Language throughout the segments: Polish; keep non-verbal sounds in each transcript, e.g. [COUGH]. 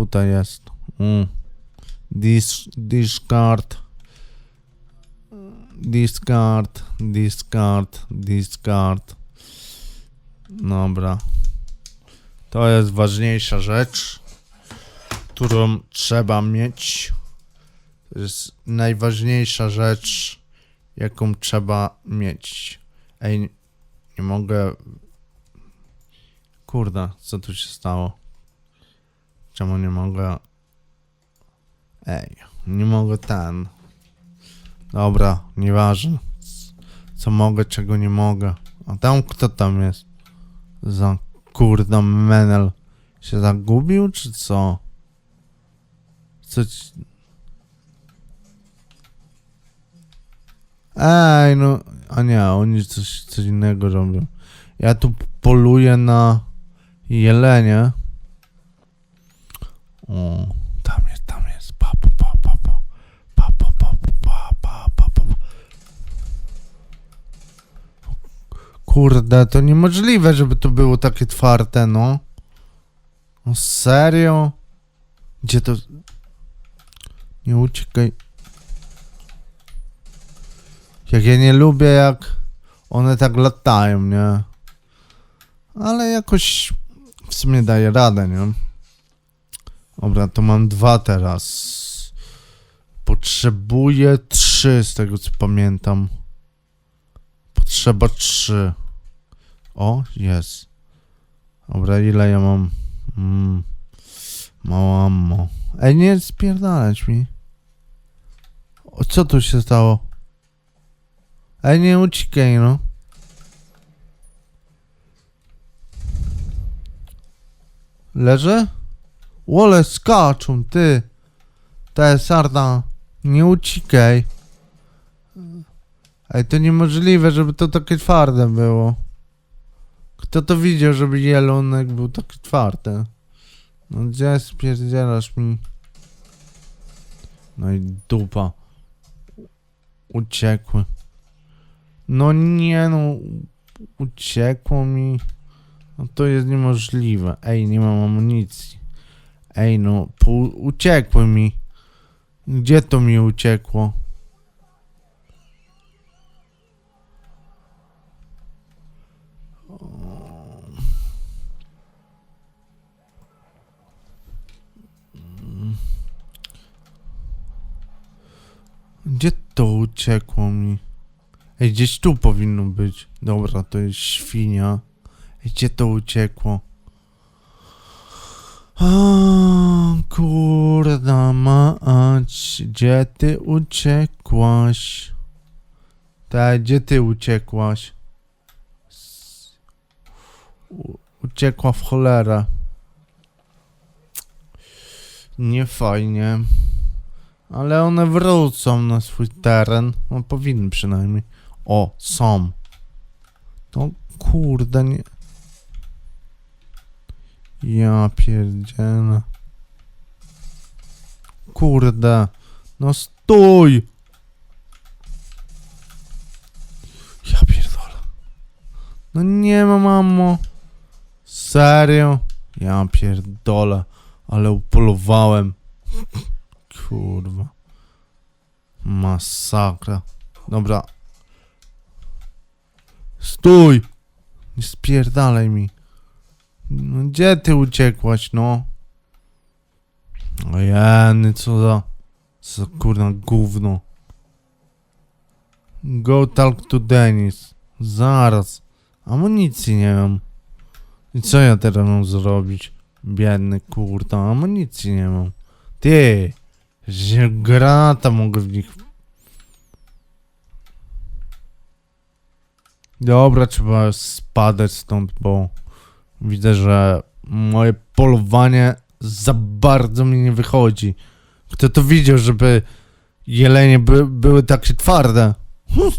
tutaj jest. Mm. Dis, discard. Discard, discard, discard. Dobra. To jest ważniejsza rzecz, którą trzeba mieć. To jest najważniejsza rzecz, jaką trzeba mieć. Ej, nie mogę. Kurde, co tu się stało? Czemu nie mogę? Ej, nie mogę ten. Dobra, nieważne. Co mogę, czego nie mogę. A tam kto tam jest? Za kurda menel. Się zagubił, czy co? Co ci... Ej, no... A nie, oni coś, coś innego robią. Ja tu poluję na jelenie. Tam jest, tam jest. Pa, pa, pa, pa, pa. Pa, pa, pa, pa, pa, pa, pa. Kurde, to niemożliwe, żeby to było takie twarde, no. No serio? Gdzie to... Nie uciekaj. Jak ja nie lubię, jak one tak latają, nie? Ale jakoś w sumie daje radę, nie? Dobra, to mam dwa teraz. Potrzebuję trzy, z tego co pamiętam. Potrzeba trzy. O, jest. Dobra, ile ja mam? Mm, mało. Ej, nie spierdalać mi. O, co tu się stało? Ej, nie uciekaj, no. Leżę? Łole skaczą, ty. Te sarda. Nie uciekaj. Ej, to niemożliwe, żeby to takie twarde było. Kto to widział, żeby jelonek był taki twardy? No gdzie spierdzielasz mi? No i dupa. Uciekły. No nie no. Uciekło mi. No to jest niemożliwe. Ej, nie mam amunicji. Ej no, uciekły mi. Gdzie to mi uciekło? Gdzie to uciekło mi? Ej, gdzieś tu powinno być. Dobra, to jest świnia. Ej, gdzie to uciekło? A, kurda mać, gdzie ty uciekłaś? Tak, gdzie ty uciekłaś? Uciekła w cholerę. Nie fajnie. Ale one wrócą na swój teren. No powinny przynajmniej. O, są. To kurde nie... Ja pierdzielę. Kurde. No stój! Ja pierdolę. No nie ma mamo. Serio? Ja pierdolę. Ale upolowałem. Kurwa. Masakra. Dobra. Stój! Nie spierdalaj mi. No gdzie ty uciekłaś, no? Ojeny, co za... Co za kurna gówno. Go talk to Dennis. Zaraz. Amunicji nie mam. I co ja teraz mam zrobić? Biedny kurta, amunicji nie mam. Ty! Że granata mogę w nich... Dobra, trzeba spadać stąd, bo widzę, że moje polowanie za bardzo mi nie wychodzi. Kto to widział, żeby jelenie by, były takie twarde? Hm,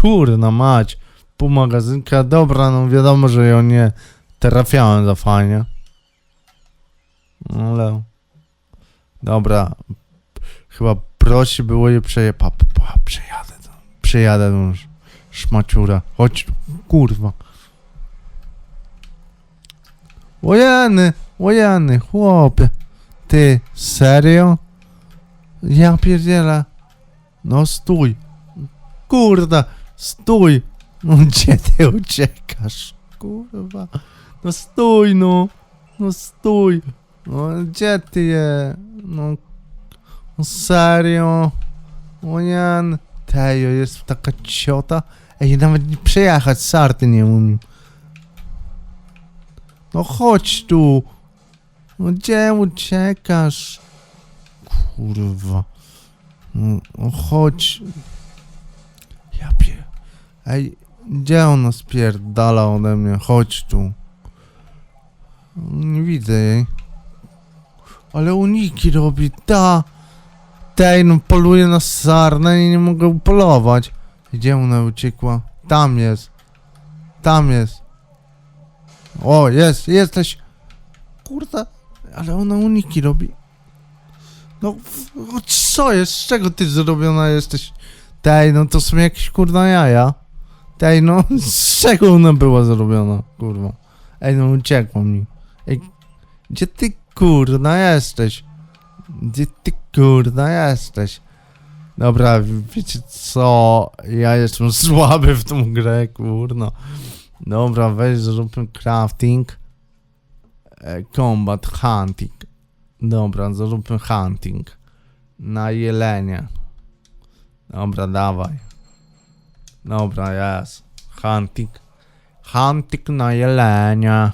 Kurna mać. Pół magazynka, dobra, no wiadomo, że ją nie trafiałem za fajnie. Ale... Dobra. Chyba prosi było je przeje... Pa, pa, pa, przejadę. Przejadę tą sz- szmaciura. Chodź kurwa. Ojeny, ojeny, chłopie. Ty, serio? Ja pierdzielę. No stój. Kurde, stój. No gdzie ty uciekasz? Kurwa. No stój no. No stój. No gdzie ty je? No, no serio? O nie. Tejo, jest taka ciota. Ej, nawet nie przejechać sarty nie umiem. No chodź tu. No gdzie uciekasz? Kurwa. No, no chodź. Ja pie... Ej, gdzie ona spierdala ode mnie? Chodź tu. Nie widzę jej. Ale uniki robi, ta. Tej, no poluje na sarnę i nie mogę polować. Gdzie ona uciekła? Tam jest. Tam jest. O, jest, jesteś. Kurde, ale ona uniki robi. No, co jest? Z czego ty zrobiona jesteś? Tej, no to są jakieś kurna jaja. Tej, no, [LAUGHS] z czego ona była zrobiona? Kurwa. Ej, no uciekło mi. Ej, gdzie ty kurna jesteś? Gdzie ty kurna jesteś? Dobra, wiecie co? Ja jestem [LAUGHS] słaby w tą grę, kurno. Dobra, weź zróbmy crafting. E, combat hunting. Dobra, zróbmy hunting. Na jelenie. Dobra, dawaj. Dobra, jest. Hunting. Hunting na jelenia.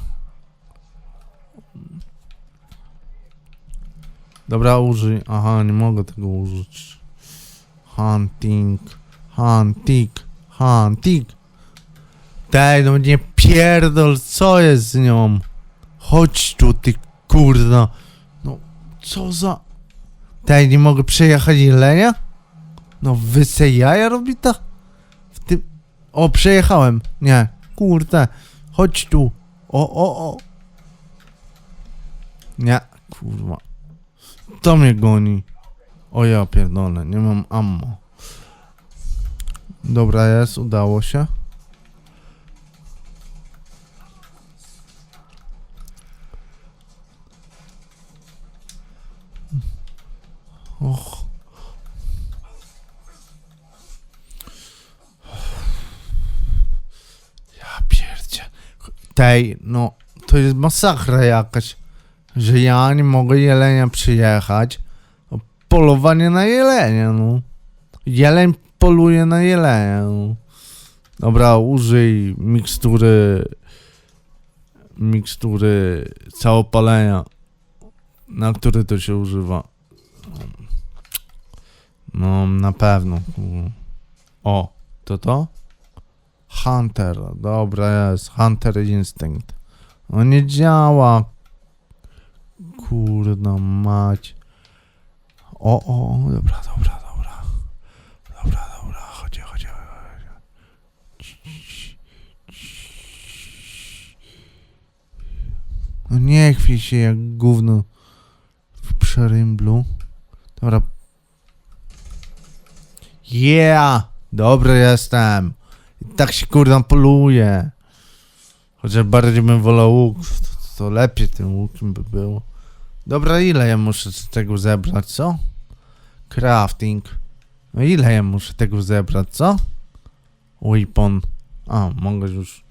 Dobra, użyj. Aha, nie mogę tego użyć. Hunting. Hunting. Hunting. Daj, no nie pierdol, co jest z nią? Chodź tu, ty kurna. No, co za... Daj, nie mogę przejechać jelenia? No, wyse jaja robi ta? W tym... O, przejechałem. Nie, kurde. Chodź tu. O, o, o. Nie, kurwa. To mnie goni. O ja pierdolę, nie mam ammo. Dobra jest, udało się. Och. Ja pierdzie. Tej, no, to jest masakra jakaś, że ja nie mogę jelenia przyjechać. O, Polowanie na jelenia, no. Jeleń poluje na jelenia, no. Dobra, użyj mikstury, mikstury całopalenia, na który to się używa. No, na pewno. O, to to? Hunter, dobra jest. Hunter Instinct. On nie działa. Kurna mać. O, o, dobra, dobra, dobra. Dobra, dobra, chodź, chodź, chodź. No nie chwij się jak gówno w przerymblu. Dobra. Yeah! Dobry jestem. I tak się kurwa poluje. Chociaż bardziej bym wolał łuk. To, to lepiej tym łukiem by było. Dobra, ile ja muszę tego zebrać, co? Crafting. No ile ja muszę tego zebrać, co? Weapon. A, mogę już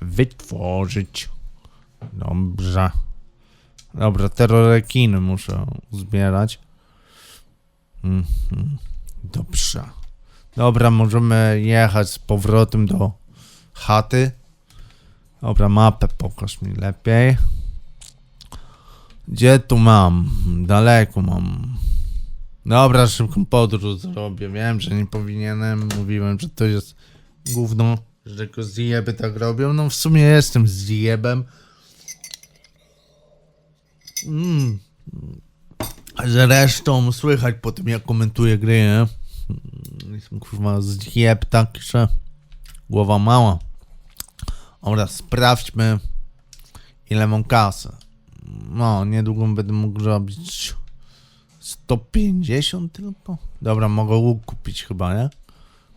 wytworzyć. Dobrze. Dobra, terrorekiny muszę zbierać. Mhm. Dobrze. Dobra, możemy jechać z powrotem do chaty. Dobra, mapę pokaż mi lepiej. Gdzie tu mam? Daleko mam. Dobra, szybką podróż zrobię. Wiem, że nie powinienem. Mówiłem, że to jest gówno, że tylko zjeby tak robią. No w sumie jestem zjebem. Mm. Zresztą słychać po tym, jak komentuję gry, nie? Jestem kurwa zjeb tak, że głowa mała. Dobra, sprawdźmy ile mam kasy. No, niedługo będę mógł robić 150 tylko. Dobra, mogę łuk kupić chyba, nie?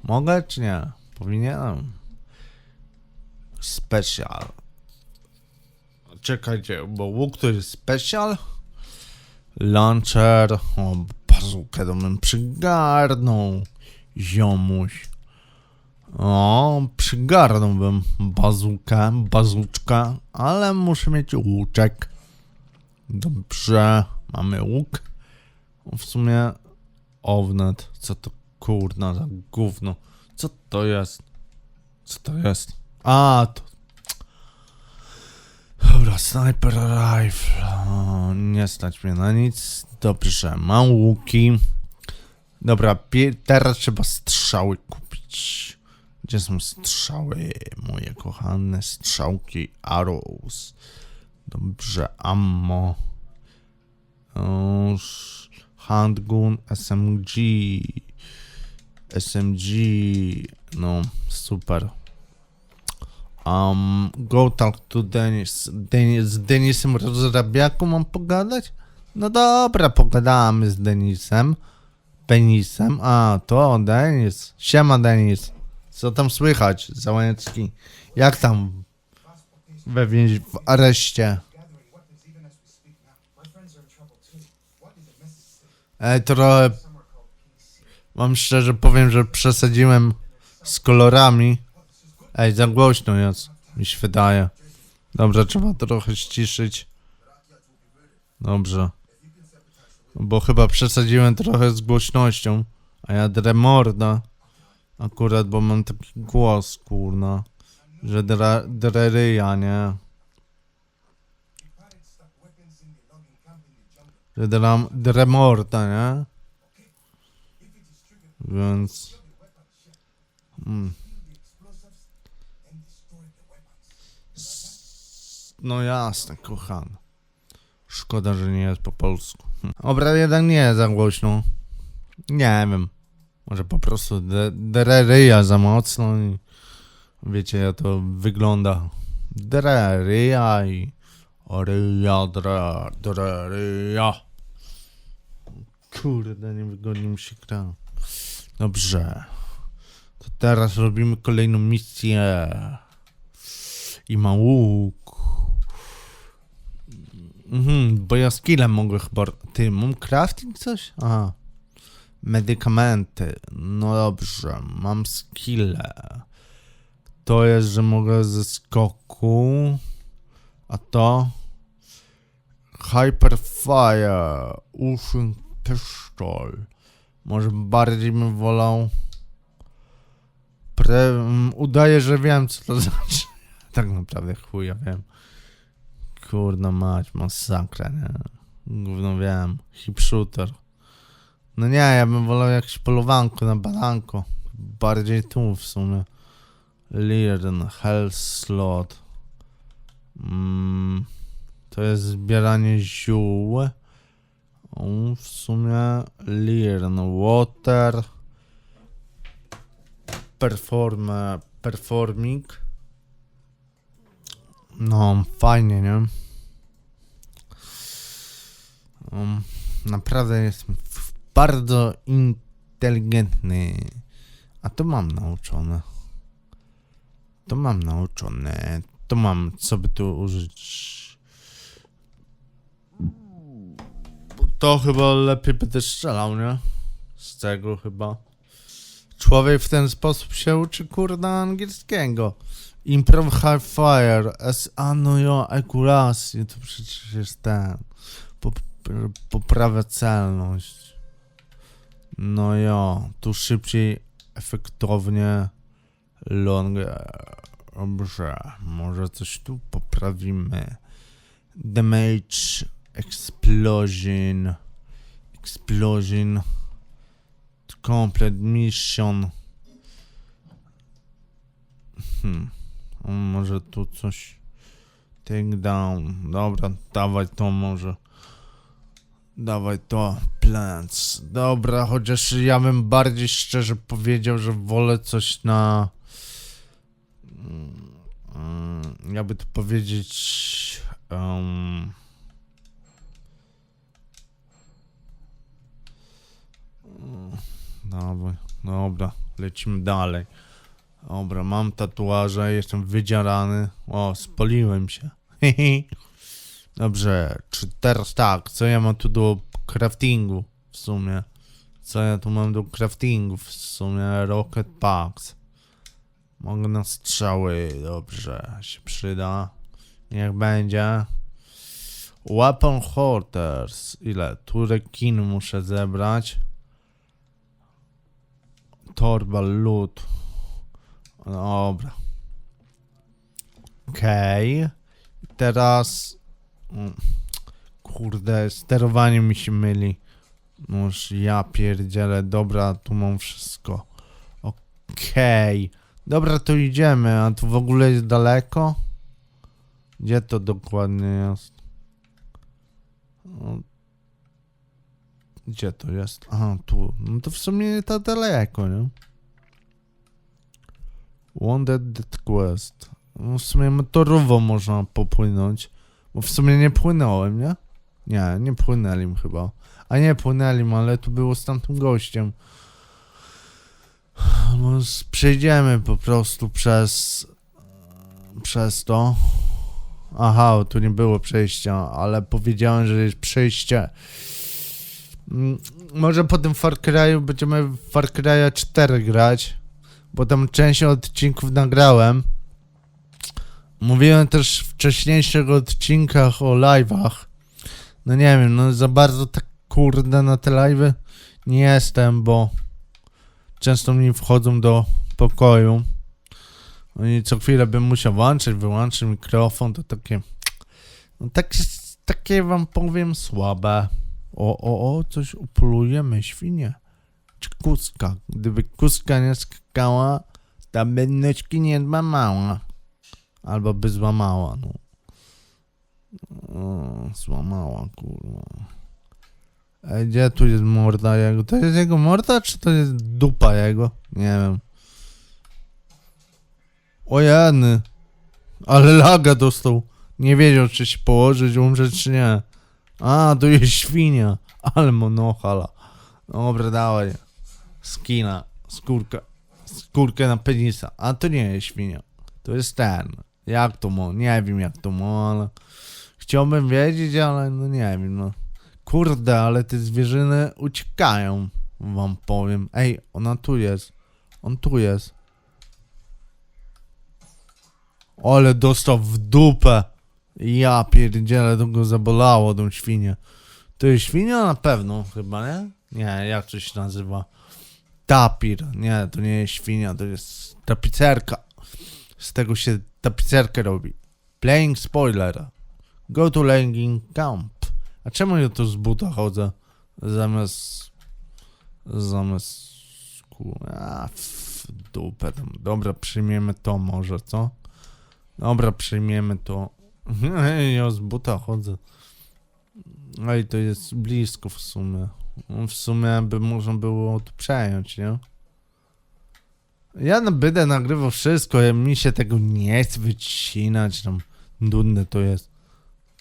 Mogę czy nie? Powinienem. Special. Czekajcie, bo łuk to jest special? Launcher. O, bazukę to bym przygarnął. Ziomuś. O, przygarnąłbym bazukę, bazuczkę, ale muszę mieć łuczek. Dobrze, mamy łuk. W sumie ownet, co to kurna za gówno. Co to jest? Co to jest? A, to... Dobra, sniper rifle. Nie stać mnie na nic. Dobrze, mam łuki. Dobra, teraz trzeba strzały kupić. Gdzie są strzały? Moje kochane strzałki Arrows. Dobrze, ammo. Handgun, SMG. SMG. No, super. Um, go talk to Denis. Denis z Denisem Rozrabiaku mam pogadać? No dobra, pogadamy z Denisem. Denisem? A, to Denis. Siema Denis. Co tam słychać, Załęcki? Jak tam we więzi- w areszcie? Ej, trochę wam szczerze powiem, że przesadziłem z kolorami. Ej, za głośno jest, mi się wydaje. Dobrze, trzeba trochę ściszyć. Dobrze. Bo chyba przesadziłem trochę z głośnością. A ja dremorda. Akurat, bo mam taki głos, kurna. Że dra, dreryja, nie? Że dram, dremorda, nie? Więc... Mm. No jasne, kochany. Szkoda, że nie jest po polsku. Hm. Dobra, jednak nie jest za głośno. Nie wiem. Może po prostu de- dereryja za mocno i wiecie jak to wygląda. Dereryja i ryja, dre, dereryja. Kurde, niewygodnie mi się gra. Dobrze. To teraz robimy kolejną misję. I ma łuk. Mhm, bo ja skillem mogę chyba... Ty, mam crafting coś? Aha. Medykamenty. No dobrze, mam skille. To jest, że mogę ze skoku. A to... Hyperfire. Uszyn pistol. Może bardziej bym wolał... Pre... mm, Udaję, że wiem co to [LAUGHS] znaczy. Tak naprawdę chuja wiem. Kurna mać, masakra, nie? Gówno wiem. Hip shooter. No nie, ja bym wolał jakieś polowanko na baranko. Bardziej tu w sumie. Learn, Hell Slot. Mm, to jest zbieranie ziół. W sumie Learn, Water. Perform, performing. No, fajnie, nie? Um, naprawdę jestem bardzo inteligentny. A to mam nauczone. To mam nauczone. To mam, co by tu użyć. To chyba lepiej będę strzelał, nie? Z tego chyba. Człowiek w ten sposób się uczy, kurna, angielskiego. Improv High Fire, S, a no akurację, to przecież jest ten. Pop, poprawia celność. No jo, tu szybciej, efektownie, longer. Dobrze, może coś tu poprawimy. Damage, explosion, explosion, complete mission. Hmm. Może tu coś. Take down. Dobra, dawaj to może. Dawaj to. Plants. Dobra, chociaż ja bym bardziej szczerze powiedział, że wolę coś na. Mm, jakby to powiedzieć. Um, Dawaj, dobra, lecimy dalej. Dobra, mam tatuaże, jestem wydzierany. O, spoliłem się. [LAUGHS] Dobrze, czy teraz tak, co ja mam tu do craftingu w sumie. Co ja tu mam do craftingu w sumie? Rocket Packs. Mogę na strzały, dobrze, się przyda. Niech będzie. Weapon Hoarders. Ile? Tu rekiny muszę zebrać. Torba loot. Dobra. Okej. Teraz... mm, Kurde, sterowanie mi się myli. Noż ja pierdzielę. Dobra, tu mam wszystko. Okej. Dobra, to idziemy. A tu w ogóle jest daleko? Gdzie to dokładnie jest? Gdzie to jest? Aha, tu. No to w sumie nie tak daleko, nie? Wanted Quest. No w sumie motorowo można popłynąć. Bo w sumie nie płynąłem, nie? Nie, nie płynęli chyba. A nie płynęli, ale tu było z tamtym gościem. No, przejdziemy po prostu przez... Przez to. Aha, tu nie było przejścia, ale powiedziałem, że jest przejście. Mm, Może po tym Far Cry'u będziemy w Far Cry'a 4 grać, bo tam część odcinków nagrałem. Mówiłem też w wcześniejszych odcinkach o live'ach. No nie wiem, no za bardzo tak kurde na te live'y nie jestem, bo często mi wchodzą do pokoju. No i co chwilę bym musiał włączyć, wyłączyć mikrofon, to takie... No tak, takie wam powiem słabe. O, o, o, coś upolujemy, świnie. Kuska? Gdyby kuska nie skakała, ta by nóżki nie złamała. Albo by złamała, no. O, złamała, kurwa. Ej, gdzie tu jest morda jego? To jest jego morda, czy to jest dupa jego? Nie wiem. O jany. Ale laga dostał. Nie wiedział, czy się położyć, umrzeć, czy nie. A, tu jest świnia. Ale monochala. Dobra, dawaj. Skina. Skórka. Skórkę na penisa. A to nie jest świnia. To jest ten. Jak to mo? Nie wiem jak to mo, ale... Chciałbym wiedzieć, ale no nie wiem, no. Kurde, ale te zwierzyny uciekają. Wam powiem. Ej, ona tu jest. On tu jest. Ale dostał w dupę. Ja pierdzielę, to go zabolało, tą świnię. To jest świnia na pewno, chyba, nie? Nie, jak to się nazywa? Tapir. Nie, to nie jest świnia, to jest tapicerka. Z tego się tapicerkę robi. Playing spoiler. Go to landing camp. A czemu ja tu z buta chodzę? Zamiast... Zamiast... A, w dupę tam. Dobra, przyjmiemy to może, co? Dobra, przyjmiemy to. [LAUGHS] Ja z buta chodzę. Ej, to jest blisko w sumie. No, W sumie by można było to przejąć, nie? Ja na będę nagrywał wszystko, ja mi się tego nie chce wycinać, tam to jest.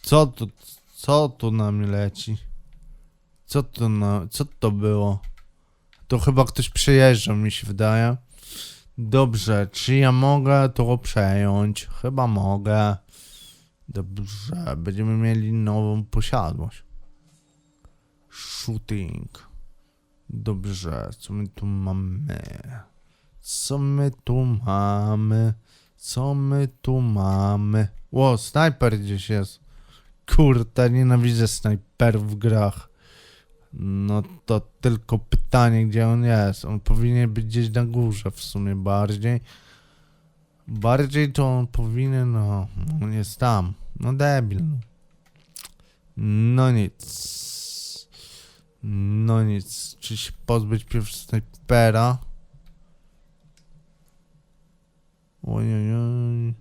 Co to, co tu na mnie leci? Co to na, co to było? To chyba ktoś przejeżdżał, mi się wydaje. Dobrze, czy ja mogę to przejąć? Chyba mogę. Dobrze, będziemy mieli nową posiadłość. Shooting. Dobrze, co my tu mamy? Co my tu mamy? Co my tu mamy? Ło, snajper gdzieś jest. Kurde, nienawidzę snajperów w grach. No to tylko pytanie, gdzie on jest. On powinien być gdzieś na górze w sumie bardziej. Bardziej to on powinien, no, on jest tam. No debil. no. No nic. No nic, czy się pozbyć pierwszy snajpera? Ojojoj.